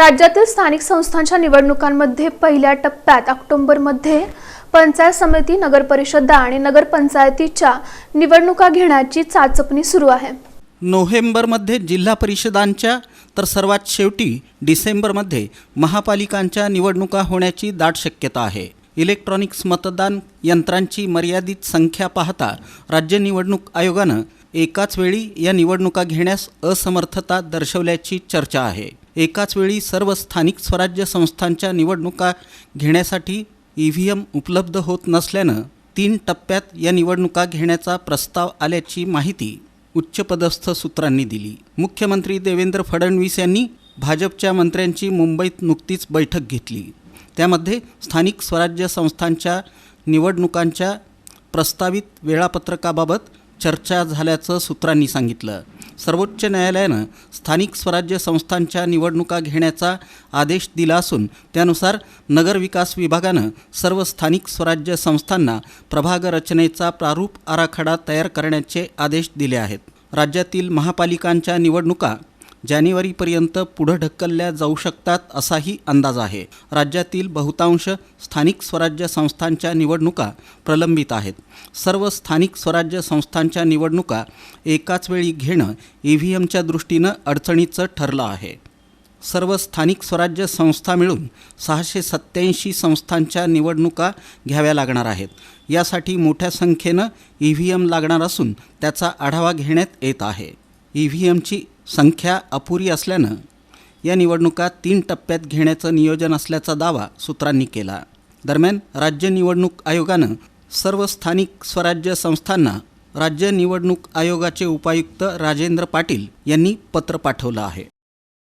राज्यातील स्थानिक संस्थांच्या निवडणुकांमध्ये पहिल्या टप्प्यात ऑक्टोबरमध्ये पंचायत समिती नगरपरिषदा आणि नगरपंचायतीच्या निवडणुका घेण्याची चाचपणी सुरू आहे. नोव्हेंबरमध्ये जिल्हा परिषदांच्या तर सर्वात शेवटी डिसेंबरमध्ये महापालिकांच्या निवडणुका होण्याची दाट शक्यता आहे. इलेक्ट्रॉनिक्स मतदान यंत्रांची मर्यादित संख्या पाहता राज्य निवडणूक आयोगानं एकाच वेळी या निवडणुका घेण्यास असमर्थता दर्शवल्याची चर्चा आहे. एकाच वेळी सर्व स्थानिक स्वराज्य संस्थांच्या निवडणुका घेण्यासाठी ई व्ही एम उपलब्ध होत नसल्यानं तीन टप्प्यात या निवडणुका घेण्याचा प्रस्ताव आल्याची माहिती उच्चपदस्थ सूत्रांनी दिली. मुख्यमंत्री देवेंद्र फडणवीस यांनी भाजपच्या मंत्र्यांची मुंबईत नुकतीच बैठक घेतली. त्यामध्ये स्थानिक स्वराज्य संस्थांच्या निवडणुकांच्या प्रस्तावित वेळापत्रकाबाबत चर्चा झाल्याचं सूत्रांनी सांगितलं. सर्वोच्च न्यायालयानं स्थानिक स्वराज्य संस्थांच्या निवडणुका घेण्याचा आदेश दिला असून त्यानुसार नगरविकास विभागानं सर्व स्थानिक स्वराज्य संस्थांना प्रभाग रचनेचा प्रारूप आराखडा तयार करण्याचे आदेश दिले आहेत. राज्यातील महापालिकांच्या निवडणुका जानेवारीपर्यंत पुढं ढकलल्या जाऊ शकतात असाही अंदाज आहे. राज्यातील बहुतांश स्थानिक स्वराज्य संस्थांच्या निवडणुका प्रलंबित आहेत. सर्व स्थानिक स्वराज्य संस्थांच्या निवडणुका एकाच वेळी घेणं ई व्ही एमच्या दृष्टीनं अडचणीचं ठरलं आहे. सर्व स्थानिक स्वराज्य संस्था मिळून सहाशे सत्त्याऐंशी संस्थांच्या निवडणुका घ्याव्या लागणार आहेत. यासाठी मोठ्या संख्येनं ई व्ही एम लागणार असून त्याचा आढावा घेण्यात येत आहे. ई व्ही एमची संख्या अपुरी असल्यानं या निवडणुका तीन टप्प्यात घेण्याचं नियोजन असल्याचा दावा सूत्रांनी केला. दरम्यान राज्य निवडणूक आयोगानं सर्व स्थानिक स्वराज्य संस्थांना राज्य निवडणूक आयोगाचे उपायुक्त राजेंद्र पाटील यांनी पत्र पाठवलं आहे.